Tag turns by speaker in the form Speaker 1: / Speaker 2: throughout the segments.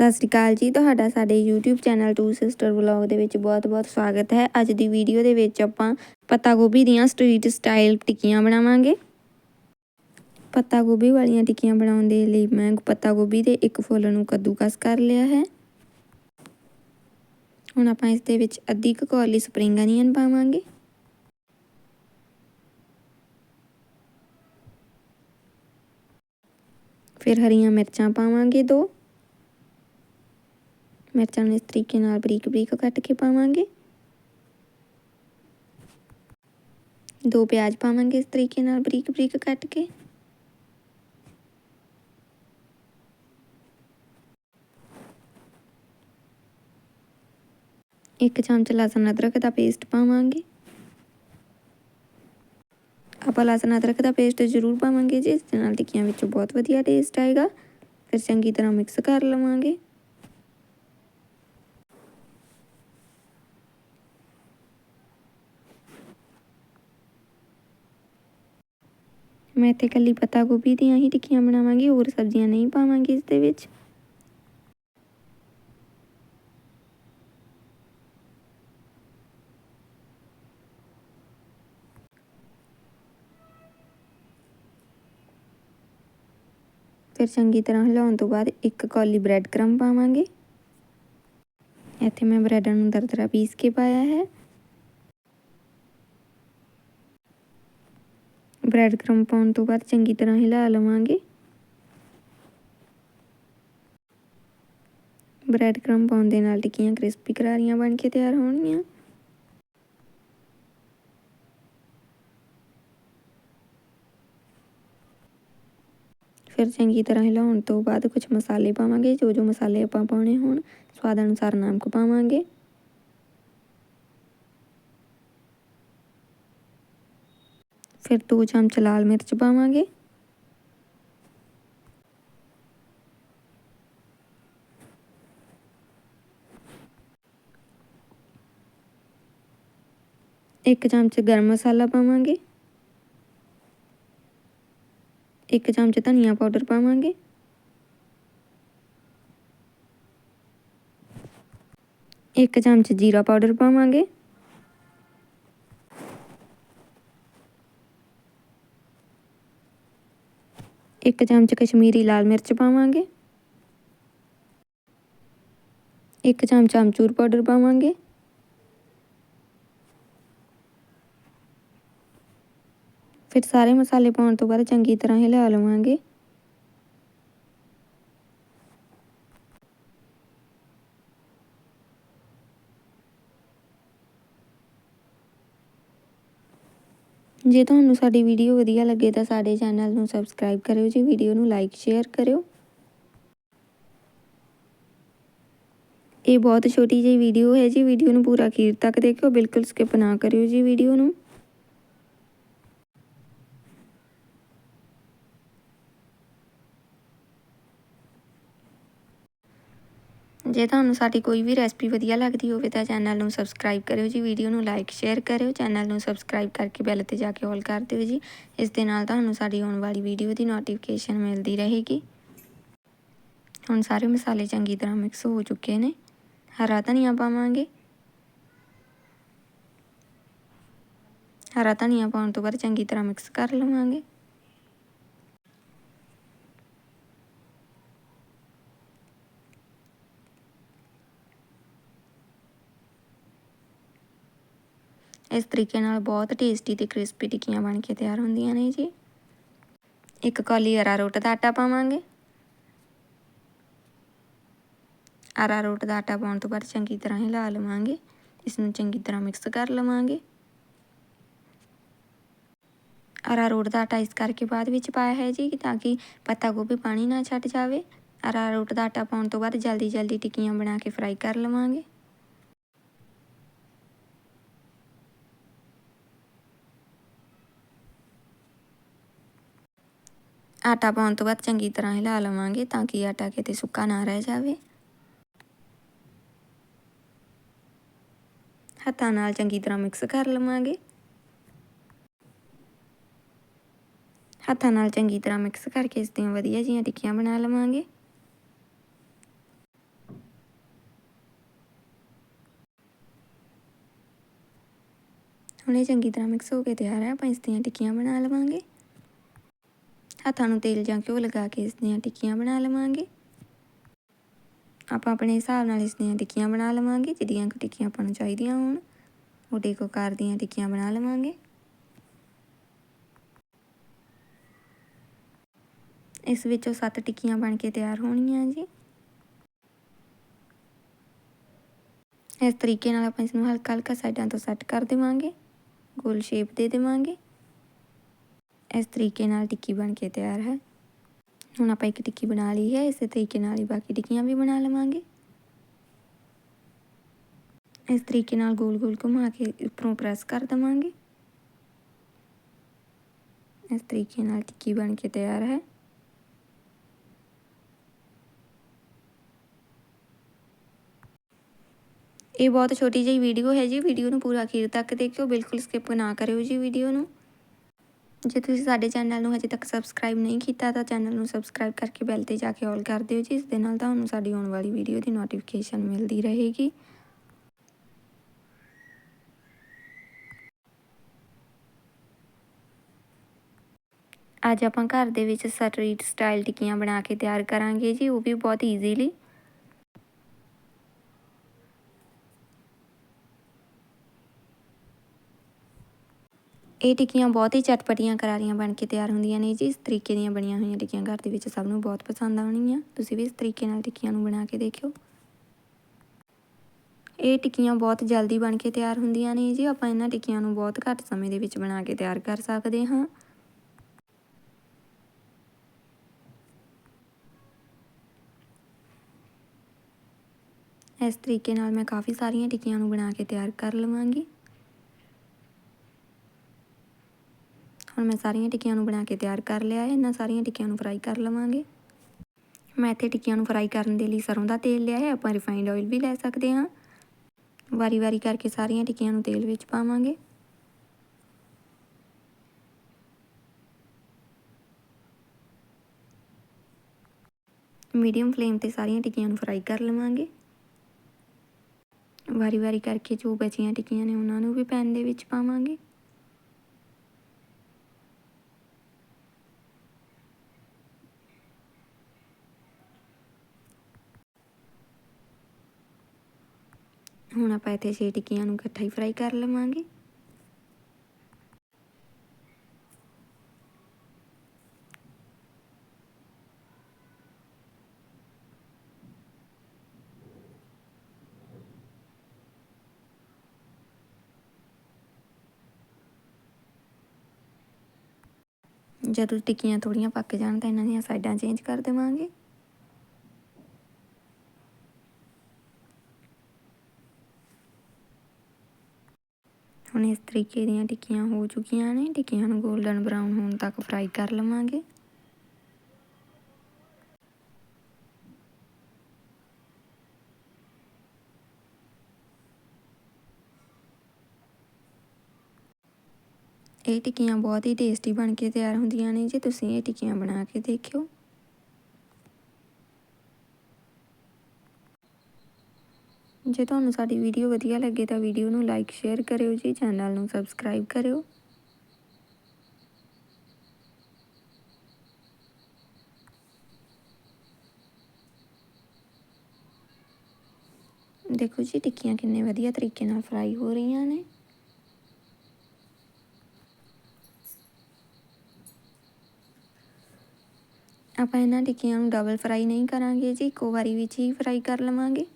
Speaker 1: ਸਤਿ ਸ਼੍ਰੀ ਅਕਾਲ ਜੀ, ਤੁਹਾਡਾ ਸਾਡੇ YouTube channel two sister vlog ਦੇ ਵਿੱਚ ਬਹੁਤ-ਬਹੁਤ ਸਵਾਗਤ ਹੈ। ਅੱਜ ਦੀ ਵੀਡੀਓ ਦੇ ਵਿੱਚ ਆਪਾਂ ਪੱਤਾ ਗੋਭੀ ਦੀਆਂ ਸਟਰੀਟ ਸਟਾਈਲ ਟਿੱਕੀਆਂ ਬਣਾਵਾਂਗੇ। ਪੱਤਾ ਗੋਭੀ ਵਾਲੀਆਂ ਟਿੱਕੀਆਂ ਬਣਾਉਣ ਦੇ ਲਈ ਮੈਂ ਪੱਤਾ ਗੋਭੀ ਦੇ ਇੱਕ ਫੁੱਲ ਨੂੰ ਕੱਦੂਕਸ ਕਰ ਲਿਆ ਹੈ। ਹੁਣ ਆਪਾਂ ਇਸ ਦੇ ਵਿੱਚ ਅੱਧੀ ਕੁ ਕੌਲੀ ਸਪਰਿੰਗ ਅਨੀਅਨ ਪਾਵਾਂਗੇ। ਫਿਰ ਹਰੀਆਂ ਮਿਰਚਾਂ ਪਾਵਾਂਗੇ ਦੋ। ਮਿਰਚਾਂ ਨੂੰ ਇਸ ਤਰੀਕੇ ਨਾਲ ਬਰੀਕ ਬਰੀਕ ਕੱਟ ਕੇ ਪਾਵਾਂਗੇ। ਦੋ ਪਿਆਜ਼ ਪਾਵਾਂਗੇ ਇਸ ਤਰੀਕੇ ਨਾਲ ਬਰੀਕ ਬਰੀਕ ਕੱਟ ਕੇ। ਇੱਕ ਚਮਚ ਲਸਣ ਅਦਰਕ ਦਾ ਪੇਸਟ ਪਾਵਾਂਗੇ। ਆਪਾਂ ਲਸਣ ਅਦਰਕ ਦਾ ਪੇਸਟ ਜ਼ਰੂਰ ਪਾਵਾਂਗੇ ਜੀ, ਇਸ ਦੇ ਨਾਲ ਟਿੱਕੀਆਂ ਵਿੱਚੋਂ ਬਹੁਤ ਵਧੀਆ ਟੇਸਟ ਆਏਗਾ। ਫਿਰ ਚੰਗੀ ਤਰ੍ਹਾਂ ਮਿਕਸ ਕਰ ਲਵਾਂਗੇ। ਮੈਂ ਇੱਥੇ ਕੱਲੀ ਪੱਤਾ ਗੋਭੀ ਦੀਆਂ ਹੀ ਟਿੱਕੀਆਂ ਬਣਾਵਾਂਗੀ, ਹੋਰ ਸਬਜ਼ੀਆਂ ਨਹੀਂ ਪਾਵਾਂਗੀ ਇਸ ਦੇ ਵਿੱਚ। ਫਿਰ ਚੰਗੀ ਤਰ੍ਹਾਂ ਹਿਲਾਉਣ ਤੋਂ ਬਾਅਦ ਇੱਕ ਕੌਲੀ ਬ੍ਰੈਡ ਕਰਮ ਪਾਵਾਂਗੇ। ਇੱਥੇ ਮੈਂ ਬ੍ਰੈਡਾਂ ਨੂੰ ਦਰਦਰਾ ਪੀਸ ਕੇ ਪਾਇਆ ਹੈ। ਬ੍ਰੈਡ ਕਰਮ ਪਾਉਣ ਤੋਂ ਬਾਅਦ ਚੰਗੀ ਤਰ੍ਹਾਂ ਹਿਲਾ ਲਵਾਂਗੇ। ਬ੍ਰੈਡ ਕਰਮ ਪਾਉਣ ਦੇ ਨਾਲ ਟਿੱਕੀਆਂ ਕ੍ਰਿਸਪੀ ਕਰਾਰੀਆਂ ਬਣ ਕੇ ਤਿਆਰ ਹੋਣਗੀਆਂ। ਫਿਰ ਚੰਗੀ ਤਰ੍ਹਾਂ ਹਿਲਾਉਣ ਤੋਂ ਬਾਅਦ ਕੁਝ ਮਸਾਲੇ ਪਾਵਾਂਗੇ। ਜੋ ਜੋ ਮਸਾਲੇ ਆਪਾਂ ਪਾਉਣੇ ਹੋਣ, ਸਵਾਦ ਅਨੁਸਾਰ ਨਮਕ ਪਾਵਾਂਗੇ। ਫਿਰ 2 ਚਮਚ ਲਾਲ ਮਿਰਚ ਪਾਵਾਂਗੇ। ਇੱਕ ਚਮਚ ਗਰਮ ਮਸਾਲਾ ਪਾਵਾਂਗੇ। ਇੱਕ ਚਮਚ ਧਨੀਆ ਪਾਊਡਰ ਪਾਵਾਂਗੇ। ਇੱਕ ਚਮਚ ਜੀਰਾ ਪਾਊਡਰ ਪਾਵਾਂਗੇ। ਇੱਕ ਚਮਚ ਕਸ਼ਮੀਰੀ ਲਾਲ ਮਿਰਚ ਪਾਵਾਂਗੇ। ਇੱਕ ਚਮਚ ਅਮਚੂਰ ਪਾਊਡਰ ਪਾਵਾਂਗੇ। ਫਿਰ ਸਾਰੇ ਮਸਾਲੇ ਪਾਉਣ ਤੋਂ ਬਾਅਦ ਚੰਗੀ ਤਰ੍ਹਾਂ ਹਿਲਾ ਲਵਾਂਗੇ। ਜੇ ਤੁਹਾਨੂੰ ਸਾਡੀ ਵੀਡੀਓ ਵਧੀਆ ਲੱਗੇ ਤਾਂ ਸਾਡੇ ਚੈਨਲ ਨੂੰ ਸਬਸਕ੍ਰਾਈਬ ਕਰਿਓ ਜੀ ਵੀਡੀਓ ਨੂੰ ਲਾਈਕ ਸ਼ੇਅਰ ਕਰਿਓ। ਇਹ ਬਹੁਤ ਛੋਟੀ ਜਿਹੀ ਵੀਡੀਓ ਹੈ ਜੀ ਵੀਡੀਓ ਨੂੰ ਪੂਰਾ ਅਖੀਰ ਤੱਕ ਦੇਖਿਓ, ਬਿਲਕੁਲ ਸਕਿਪ ਨਾ ਕਰਿਓ ਜੀ ਵੀਡੀਓ ਨੂੰ। ਜੇ ਤੁਹਾਨੂੰ ਸਾਡੀ ਕੋਈ ਵੀ ਰੈਸਪੀ ਵਧੀਆ ਲੱਗਦੀ ਹੋਵੇ ਤਾਂ ਚੈਨਲ ਨੂੰ ਸਬਸਕ੍ਰਾਈਬ ਕਰਿਓ ਜੀ, ਵੀਡੀਓ ਨੂੰ ਲਾਈਕ, ਸ਼ੇਅਰ ਕਰਿਓ, ਚੈਨਲ ਨੂੰ ਸਬਸਕ੍ਰਾਈਬ ਕਰਕੇ ਬੈਲ ਤੇ ਜਾ ਕੇ ਆਲ ਕਰ ਦਿਓ ਜੀ। ਇਸ ਦੇ ਨਾਲ ਤੁਹਾਨੂੰ ਸਾਡੀ ਆਉਣ ਵਾਲੀ ਵੀਡੀਓ ਦੀ ਨੋਟੀਫਿਕੇਸ਼ਨ ਮਿਲਦੀ ਰਹੇਗੀ। ਹੁਣ ਸਾਰੇ ਮਸਾਲੇ ਚੰਗੀ ਤਰ੍ਹਾਂ ਮਿਕਸ ਹੋ ਚੁੱਕੇ ਨੇ। ਹਰਾ ਧਨੀਆ ਪਾਵਾਂਗੇ। ਹਰਾ ਧਨੀਆ ਪਾਉਣ ਤੋਂ ਬਾਅਦ ਚੰਗੀ ਤਰ੍ਹਾਂ ਮਿਕਸ ਕਰ ਲਵਾਂਗੇ। ਇਸ ਤਰੀਕੇ ਨਾਲ ਬਹੁਤ ਟੇਸਟੀ ਤੇ ਕ੍ਰਿਸਪੀ ਟਿੱਕੀਆਂ ਬਣ ਕੇ ਤਿਆਰ ਹੁੰਦੀਆਂ ਨੇ ਜੀ। ਇੱਕ ਕੌਲੀ ਅਰਾਰੋਟ ਦਾ ਆਟਾ ਪਾਵਾਂਗੇ। ਅਰਾਰੋਟ ਦਾ ਆਟਾ ਪਾਉਣ ਤੋਂ ਬਾਅਦ ਚੰਗੀ ਤਰ੍ਹਾਂ ਹਿਲਾ ਲਵਾਂਗੇ। ਇਸ ਨੂੰ ਚੰਗੀ ਤਰ੍ਹਾਂ ਮਿਕਸ ਕਰ ਲਵਾਂਗੇ। ਅਰਾਰੋਟ ਦਾ ਆਟਾ ਇਸ ਕਰਕੇ ਬਾਅਦ ਵਿੱਚ ਪਾਇਆ ਹੈ ਜੀ ਤਾਂ ਕਿ ਪੱਤਾ ਗੋਭੀ ਪਾਣੀ ਨਾ ਛੱਡ ਜਾਵੇ। ਅਰਾਰੋਟ ਦਾ ਆਟਾ ਪਾਉਣ ਤੋਂ ਬਾਅਦ ਜਲਦੀ ਜਲਦੀ ਟਿੱਕੀਆਂ ਬਣਾ ਕੇ ਫਰਾਈ ਕਰ ਲਵਾਂਗੇ। ਆਟਾ ਪਾਉਣ ਤੋਂ ਬਾਅਦ ਚੰਗੀ ਤਰ੍ਹਾਂ ਹਿਲਾ ਲਵਾਂਗੇ ਤਾਂ ਕਿ ਆਟਾ ਕਿਤੇ ਸੁੱਕਾ ਨਾ ਰਹਿ ਜਾਵੇ। ਹੱਥਾਂ ਨਾਲ ਚੰਗੀ ਤਰ੍ਹਾਂ ਮਿਕਸ ਕਰ ਲਵਾਂਗੇ। ਹੱਥਾਂ ਨਾਲ ਚੰਗੀ ਤਰ੍ਹਾਂ ਮਿਕਸ ਕਰਕੇ ਇਸ ਦੀਆਂ ਵਧੀਆ ਜੀਆਂ ਟਿੱਕੀਆਂ ਬਣਾ ਲਵਾਂਗੇ। ਹੁਣ ਇਹ ਚੰਗੀ ਤਰ੍ਹਾਂ ਮਿਕਸ ਹੋ ਕੇ ਤਿਆਰ ਹੈ ਆਪਾਂ ਇਸ ਦੀਆਂ ਟਿੱਕੀਆਂ ਬਣਾ ਲਵਾਂਗੇ। ਹੱਥਾਂ ਨੂੰ ਤੇਲ ਜਾਂ ਘਿਓ ਲਗਾ ਕੇ ਇਸ ਦੀਆਂ ਟਿੱਕੀਆਂ ਬਣਾ ਲਵਾਂਗੇ। ਆਪਾਂ ਆਪਣੇ ਹਿਸਾਬ ਨਾਲ ਇਸ ਦੀਆਂ ਟਿੱਕੀਆਂ ਬਣਾ ਲਵਾਂਗੇ, ਜਿਹੜੀਆਂ ਕੁ ਟਿੱਕੀਆਂ ਆਪਾਂ ਨੂੰ ਚਾਹੀਦੀਆਂ ਹੋਣ। ਉਹ ਕੋ ਕਾਰ ਦੀਆਂ ਟਿੱਕੀਆਂ ਬਣਾ ਲਵਾਂਗੇ। ਇਸ ਵਿੱਚੋਂ 7 ਟਿੱਕੀਆਂ ਬਣ ਕੇ ਤਿਆਰ ਹੋਣੀਆਂ ਜੀ। ਇਸ ਤਰੀਕੇ ਨਾਲ ਆਪਾਂ ਇਸ ਨੂੰ ਹਲਕਾ ਹਲਕਾ ਸਾਈਡਾਂ ਤੋਂ ਸੈੱਟ ਕਰ ਦੇਵਾਂਗੇ। ਗੋਲ ਸ਼ੇਪ ਦੇ ਦੇਵਾਂਗੇ। ਇਸ ਤਰੀਕੇ ਨਾਲ ਟਿੱਕੀ ਬਣ ਕੇ ਤਿਆਰ ਹੈ। ਹੁਣ ਆਪਾਂ ਇੱਕ ਟਿੱਕੀ ਬਣਾ ਲਈ ਹੈ, ਇਸੇ ਤਰੀਕੇ ਨਾਲ ਹੀ ਬਾਕੀ ਟਿੱਕੀਆਂ ਵੀ ਬਣਾ ਲਵਾਂਗੇ। ਇਸ ਤਰੀਕੇ ਨਾਲ ਗੋਲ ਗੋਲ ਘੁਮਾ ਕੇ ਉੱਪਰੋਂ ਪ੍ਰੈਸ ਕਰ ਦਵਾਂਗੇ। ਇਸ ਤਰੀਕੇ ਨਾਲ ਟਿੱਕੀ ਬਣ ਕੇ ਤਿਆਰ ਹੈ। ਇਹ ਬਹੁਤ ਛੋਟੀ ਜਿਹੀ ਵੀਡੀਓ ਹੈ ਜੀ, ਵੀਡੀਓ ਨੂੰ ਪੂਰਾ ਅਖੀਰ ਤੱਕ ਦੇਖਿਓ, ਬਿਲਕੁਲ ਸਕਿਪ ਨਾ ਕਰਿਓ ਜੀ ਵੀਡੀਓ ਨੂੰ। ਜੇ ਤੁਸੀਂ ਸਾਡੇ ਚੈਨਲ ਨੂੰ ਹਜੇ ਤੱਕ ਸਬਸਕ੍ਰਾਈਬ ਨਹੀਂ ਕੀਤਾ, ਤਾਂ ਚੈਨਲ ਨੂੰ ਸਬਸਕ੍ਰਾਈਬ ਕਰਕੇ ਬੈਲ ਤੇ ਜਾ ਕੇ ਆਲ ਕਰ ਦਿਓ ਜੀ। ਇਸ ਦੇ ਨਾਲ ਤੁਹਾਨੂੰ ਸਾਡੀ ਆਉਣ ਵਾਲੀ ਵੀਡੀਓ ਦੀ ਨੋਟੀਫਿਕੇਸ਼ਨ ਮਿਲਦੀ ਰਹੇਗੀ। ਅੱਜ ਆਪਾਂ ਘਰ ਦੇ ਵਿੱਚ ਸਟਰੀਟ ਸਟਾਈਲ ਟਿੱਕੀਆਂ ਬਣਾ ਕੇ ਤਿਆਰ ਕਰਾਂਗੇ ਜੀ। ਉਹ ਵੀ ਬਹੁਤ ਈਜ਼ੀਲੀ ਇਹ ਟਿੱਕੀਆਂ ਬਹੁਤ ਹੀ ਚਟਪਟੀਆਂ ਕਰਾਰੀਆਂ ਬਣ ਕੇ ਤਿਆਰ ਹੁੰਦੀਆਂ ਨੇ ਜੀ। ਇਸ ਤਰੀਕੇ ਦੀਆਂ ਬਣੀਆਂ ਹੋਈਆਂ ਟਿੱਕੀਆਂ ਘਰ ਦੇ ਵਿੱਚ ਸਭ ਨੂੰ ਬਹੁਤ ਪਸੰਦ ਆਉਣਗੀਆਂ। ਤੁਸੀਂ ਵੀ ਇਸ ਤਰੀਕੇ ਨਾਲ ਟਿੱਕੀਆਂ ਨੂੰ ਬਣਾ ਕੇ ਦੇਖਿਓ। ਇਹ ਟਿੱਕੀਆਂ ਬਹੁਤ ਜਲਦੀ ਬਣ ਕੇ ਤਿਆਰ ਹੁੰਦੀਆਂ ਨੇ ਜੀ। ਆਪਾਂ ਇਹਨਾਂ ਟਿੱਕੀਆਂ ਨੂੰ ਬਹੁਤ ਘੱਟ ਸਮੇਂ ਦੇ ਵਿੱਚ ਬਣਾ ਕੇ ਤਿਆਰ ਕਰ ਸਕਦੇ ਹਾਂ। ਇਸ ਤਰੀਕੇ ਨਾਲ ਮੈਂ ਕਾਫੀ ਸਾਰੀਆਂ ਟਿੱਕੀਆਂ ਨੂੰ ਬਣਾ ਕੇ ਤਿਆਰ ਕਰ ਲਵਾਂਗੀ। ਹੁਣ ਮੈਂ ਸਾਰੀਆਂ ਟਿੱਕੀਆਂ ਨੂੰ ਬਣਾ ਕੇ ਤਿਆਰ ਕਰ ਲਿਆ ਹੈ, ਇਹਨਾਂ ਸਾਰੀਆਂ ਟਿੱਕੀਆਂ ਨੂੰ ਫਰਾਈ ਕਰ ਲਵਾਂਗੇ। ਮੈਂ ਇੱਥੇ ਟਿੱਕੀਆਂ ਨੂੰ ਫਰਾਈ ਕਰਨ ਦੇ ਲਈ ਸਰੋਂ ਦਾ ਤੇਲ ਲਿਆ ਹੈ, ਆਪਾਂ ਰਿਫਾਈਨਡ ਆਇਲ ਵੀ ਲੈ ਸਕਦੇ ਹਾਂ। ਵਾਰੀ-ਵਾਰੀ ਕਰਕੇ ਸਾਰੀਆਂ ਟਿੱਕੀਆਂ ਨੂੰ ਤੇਲ ਵਿੱਚ ਪਾਵਾਂਗੇ। ਮੀਡੀਅਮ ਫਲੇਮ ਤੇ ਸਾਰੀਆਂ ਟਿੱਕੀਆਂ ਨੂੰ ਫਰਾਈ ਕਰ ਲਵਾਂਗੇ। ਵਾਰੀ-ਵਾਰੀ ਕਰਕੇ ਜੋ ਬਚੀਆਂ ਟਿੱਕੀਆਂ ਨੇ ਉਹਨਾਂ ਨੂੰ ਵੀ ਪੈਨ ਦੇ ਵਿੱਚ ਪਾਵਾਂਗੇ। ਹੁਣ ਆਪਾਂ ਇੱਥੇ ਛੇ ਟਿੱਕੀਆਂ ਨੂੰ ਇਕੱਠਾ ਹੀ ਫਰਾਈ ਕਰ ਲਵਾਂਗੇ। ਜਦੋਂ ਟਿੱਕੀਆਂ ਥੋੜੀਆਂ ਪੱਕ ਜਾਣ ਤਾਂ ਇਹਨਾਂ ਦੀਆਂ ਸਾਈਡਾਂ ਚੇਂਜ ਕਰ ਦੇਵਾਂਗੇ। ਹੁਣ ਇਸ ਤਰੀਕੇ ਦੀਆਂ ਟਿੱਕੀਆਂ ਹੋ ਚੁੱਕੀਆਂ ਨੇ। ਟਿੱਕੀਆਂ ਨੂੰ 골ਡਨ ਬਰਾਊਨ ਹੋਣ ਤੱਕ ਫਰਾਈ ਕਰ ਲਵਾਂਗੇ। ਇਹ ਟਿੱਕੀਆਂ ਬਹੁਤ ਹੀ ਟੇਸਟੀ ਬਣ ਕੇ ਤਿਆਰ ਹੁੰਦੀਆਂ ਨੇ। ਜੇ ਤੁਸੀਂ ਇਹ ਟਿੱਕੀਆਂ ਬਣਾ ਕੇ ਦੇਖਿਓ। ਜੇ ਤੁਹਾਨੂੰ ਸਾਡੀ ਵੀਡੀਓ ਵਧੀਆ ਲੱਗੇ ਤਾਂ ਵੀਡੀਓ ਨੂੰ ਲਾਈਕ, ਸ਼ੇਅਰ ਕਰਿਓ ਜੀ, ਚੈਨਲ ਨੂੰ ਸਬਸਕ੍ਰਾਈਬ ਕਰਿਓ। ਦੇਖੋ ਜੀ, ਟਿੱਕੀਆਂ ਕਿੰਨੇ ਵਧੀਆ ਤਰੀਕੇ ਨਾਲ ਫਰਾਈ ਹੋ ਰਹੀਆਂ ਨੇ। ਆਪਾਂ ਇਹਨਾਂ ਟਿੱਕੀਆਂ ਨੂੰ ਡਬਲ ਫਰਾਈ ਨਹੀਂ ਕਰਾਂਗੇ ਜੀ, ਇੱਕੋ ਵਾਰੀ ਵਿੱਚ ਹੀ ਫਰਾਈ ਕਰ ਲਵਾਂਗੇ।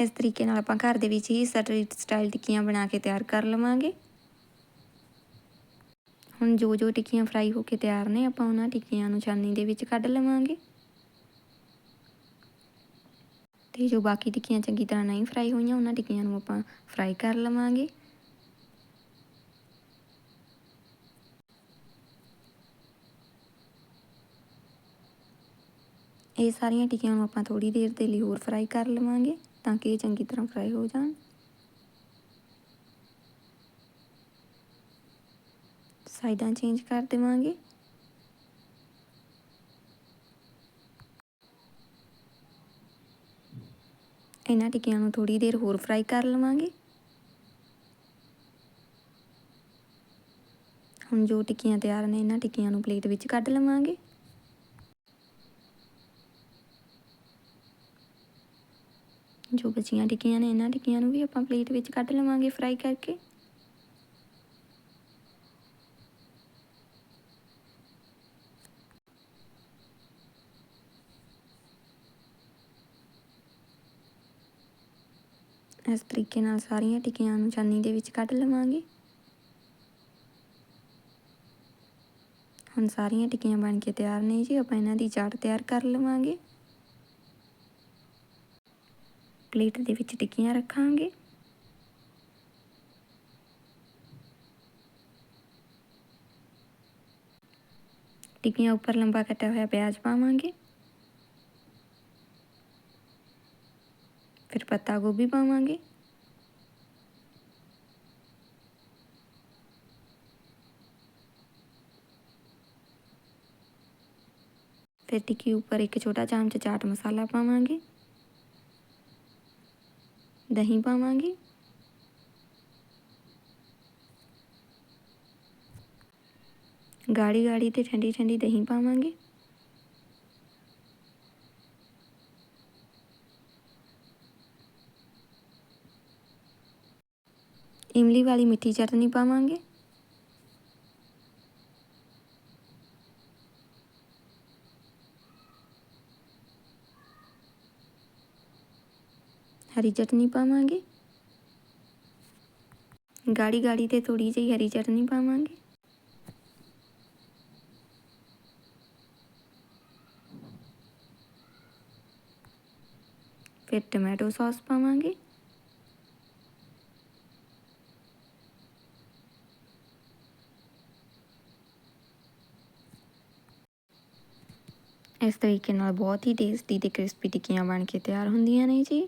Speaker 1: ਇਸ ਤਰੀਕੇ ਨਾਲ ਆਪਾਂ ਘਰ ਦੇ ਵਿੱਚ ਹੀ ਸਟਰੀਟ ਸਟਾਈਲ ਟਿੱਕੀਆਂ ਬਣਾ ਕੇ ਤਿਆਰ ਕਰ ਲਵਾਂਗੇ। ਹੁਣ ਜੋ ਜੋ ਟਿੱਕੀਆਂ ਫਰਾਈ ਹੋ ਕੇ ਤਿਆਰ ਨੇ, ਆਪਾਂ ਉਹਨਾਂ ਟਿੱਕੀਆਂ ਨੂੰ ਛਾਨੀ ਦੇ ਵਿੱਚ ਕੱਢ ਲਵਾਂਗੇ। ਤੇ ਜੋ ਬਾਕੀ ਟਿੱਕੀਆਂ ਚੰਗੀ ਤਰ੍ਹਾਂ ਨਹੀਂ ਫਰਾਈ ਹੋਈਆਂ, ਉਹਨਾਂ ਟਿੱਕੀਆਂ ਨੂੰ ਆਪਾਂ ਫਰਾਈ ਕਰ ਲਵਾਂਗੇ। ਇਹ ਸਾਰੀਆਂ ਟਿੱਕੀਆਂ ਨੂੰ ਆਪਾਂ ਥੋੜੀ ਦੇਰ ਦੇ ਲਈ ਹੋਰ ਫਰਾਈ ਕਰ ਲਵਾਂਗੇ। ਤਾਂ ਕਿ ਇਹ ਚੰਗੀ ਤਰ੍ਹਾਂ ਫਰਾਈ ਹੋ ਜਾਣ। ਸਾਈਡਾਂ ਚੇਂਜ ਕਰ ਦੇਵਾਂਗੇ। ਇਹਨਾਂ ਟਿੱਕੀਆਂ ਨੂੰ ਥੋੜੀ ਦੇਰ ਹੋਰ ਫਰਾਈ ਕਰ ਲਵਾਂਗੇ। ਹੁਣ ਜੋ ਟਿੱਕੀਆਂ ਤਿਆਰ ਨੇ, ਇਹਨਾਂ ਟਿੱਕੀਆਂ ਨੂੰ ਪਲੇਟ ਵਿੱਚ ਕੱਢ ਲਵਾਂਗੇ। ਜੋ ਬਚੀਆਂ ਟਿੱਕੀਆਂ ਨੇ, ਇਹਨਾਂ ਟਿੱਕੀਆਂ ਨੂੰ ਵੀ ਆਪਾਂ ਪਲੇਟ ਵਿੱਚ ਕੱਢ ਲਵਾਂਗੇ ਫਰਾਈ ਕਰਕੇ। ਇਸ ਤਰੀਕੇ ਨਾਲ ਸਾਰੀਆਂ ਟਿੱਕੀਆਂ ਨੂੰ ਚਾਨੀ ਦੇ ਵਿੱਚ ਕੱਢ ਲਵਾਂਗੇ। ਹੁਣ ਸਾਰੀਆਂ ਟਿੱਕੀਆਂ ਬਣ ਕੇ ਤਿਆਰ ਨੇ ਜੀ, ਆਪਾਂ ਇਹਨਾਂ ਦੀ ਚਾਟ ਤਿਆਰ ਕਰ ਲਵਾਂਗੇ। ਪਲੇਟ ਦੇ ਵਿੱਚ ਟਿੱਕੀਆਂ ਰੱਖਾਂਗੇ। ਟਿੱਕੀਆਂ ਉੱਪਰ ਲੰਬਾ ਕੱਟਿਆ ਹੋਇਆ ਪਿਆਜ਼ ਪਾਵਾਂਗੇ। ਫਿਰ ਪੱਤਾ ਗੋਭੀ ਪਾਵਾਂਗੇ। ਫਿਰ ਟਿੱਕੀ ਉੱਪਰ ਇੱਕ ਛੋਟਾ ਚਮਚ ਚਾਟ ਮਸਾਲਾ ਪਾਵਾਂਗੇ। ਦਹੀਂ ਪਾਵਾਂਗੇ। ਗਾੜੀ ਗਾੜੀ ਤੇ ਠੰਡੀ ਠੰਡੀ ਦਹੀਂ ਪਾਵਾਂਗੇ। ਇਮਲੀ ਵਾਲੀ ਮਿੱਠੀ ਚਟਨੀ ਪਾਵਾਂਗੇ। ਹਰੀ ਚਟਨੀ ਪਾਵਾਂਗੇ। ਗਾੜੀ ਗਾੜੀ ਤੇ ਥੋੜੀ ਜਿਹੀ ਹਰੀ ਚਟਨੀ ਪਾਵਾਂਗੇ। ਫਿਰ ਟੋਮੈਟੋ ਸੌਸ ਪਾਵਾਂਗੇ। ਇਸ ਤਰੀਕੇ ਨਾਲ ਬਹੁਤ ਹੀ ਟੇਸਟੀ ਤੇ ਕ੍ਰਿਸਪੀ ਟਿੱਕੀਆਂ ਬਣ ਕੇ ਤਿਆਰ ਹੁੰਦੀਆਂ ਨੇ ਜੀ।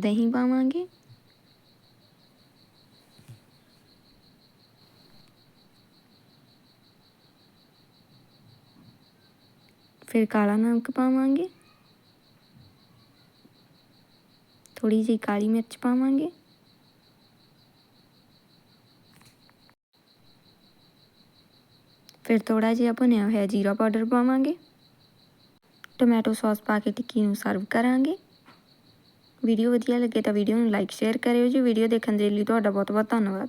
Speaker 1: ਦਹੀਂ ਪਾਵਾਂਗੇ। ਫਿਰ ਕਾਲਾ ਨਮਕ ਪਾਵਾਂਗੇ। ਥੋੜੀ ਜਿਹੀ ਕਾਲੀ ਮਿਰਚ ਪਾਵਾਂਗੇ। ਫਿਰ ਥੋੜਾ ਜਿਹਾ ਭੁੰਨਿਆ ਹੋਇਆ ਜੀਰਾ ਪਾਊਡਰ ਪਾਵਾਂਗੇ। ਟੋਮੈਟੋ ਸੌਸ ਪਾ ਕੇ ਟਿੱਕੀ ਨੂੰ ਸਰਵ ਕਰਾਂਗੇ। ਵੀਡੀਓ ਵਧੀਆ ਲੱਗੇ ਤਾਂ ਵੀਡੀਓ ਨੂੰ ਲਾਈਕ ਸ਼ੇਅਰ ਕਰਿਓ ਜੀ। ਵੀਡੀਓ ਦੇਖਣ ਦੇ ਲਈ ਤੁਹਾਡਾ ਬਹੁਤ ਬਹੁਤ ਧੰਨਵਾਦ।